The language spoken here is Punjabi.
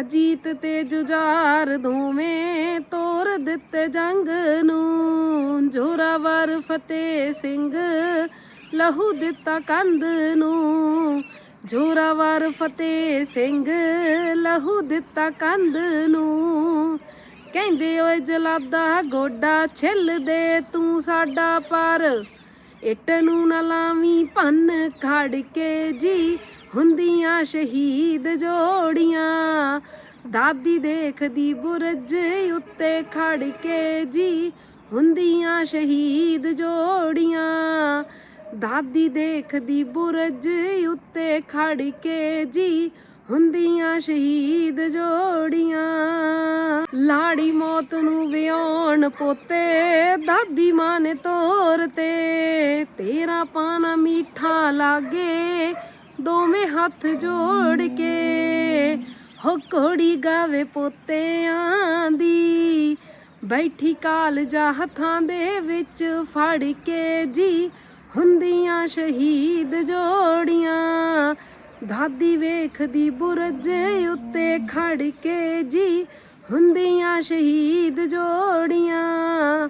ਅਜੀਤ ਤੇ ਜੁਝਾਰ ਦੋਵੇਂ ਤੋਰ ਦਿੱਤੇ ਜੰਗ ਨੂੰ। ਜੋਰਾਵਰ ਫਤਿਹ ਸਿੰਘ ਲਹੂ ਦਿੱਤਾ ਕੰਧ ਨੂੰ। ਜੋਰਾਵਰ ਫਤਿਹ ਸਿੰਘ ਲਹੂ ਦਿੱਤਾ ਕੰਧ ਨੂੰ। ਕਹਿੰਦੇ ਓਏ ਜਲਾਦਾ, ਗੋਡਾ ਛਿੱਲ ਦੇ ਤੂੰ ਸਾਡਾ ਪਰ। ਇੱਟ ਨੂੰ ਨਾ ਲਾਵੀਂ ਭੰਨ ਖੜ ਕੇ ਜੀ। ਹੁੰਦੀਆਂ ਸ਼ਹੀਦ ਜੋੜੀਆਂ। ਦਾਦੀ ਦੇਖਦੀ ਬੁਰਜ ਉੱਤੇ ਖੜ ਕੇ ਜੀ, ਹੁੰਦੀਆਂ ਸ਼ਹੀਦ ਜੋੜੀਆਂ। ਦਾਦੀ ਦੇਖਦੀ ਬੁਰਜ ਉੱਤੇ ਖੜ ਕੇ ਜੀ, ਹੁੰਦੀਆਂ ਸ਼ਹੀਦ ਜੋੜੀਆਂ। ਲਾੜੀ ਮੌਤ ਨੂੰ ਵਿਆਉਣ ਪੋਤੇ, ਦਾਦੀ ਮਾਂ ਨੇ ਤੋਰ ਤੇ। ਤੇਰਾ ਪਾਣਾ ਮੀਠਾ ਲਾਗੇ ਦੋਵੇਂ ਹੱਥ ਜੋੜ ਕੇ ਹੋ ਕੋੜੀ ਗਾਵੇ ਪੋਤਿਆਂ ਦੀ। ਬੈਠੀ ਕਾਲਜਾ ਹੱਥਾਂ ਦੇ ਵਿੱਚ ਫੜ ਕੇ ਜੀ ਹੁੰਦੀਆਂ ਸ਼ਹੀਦ ਜੋੜੀਆਂ। ਦਾਦੀ ਵੇਖਦੀ ਬੁਰਜ ਉੱਤੇ ਖੜ ਕੇ ਜੀ ਹੁੰਦੀਆਂ ਸ਼ਹੀਦ ਜੋੜੀਆਂ।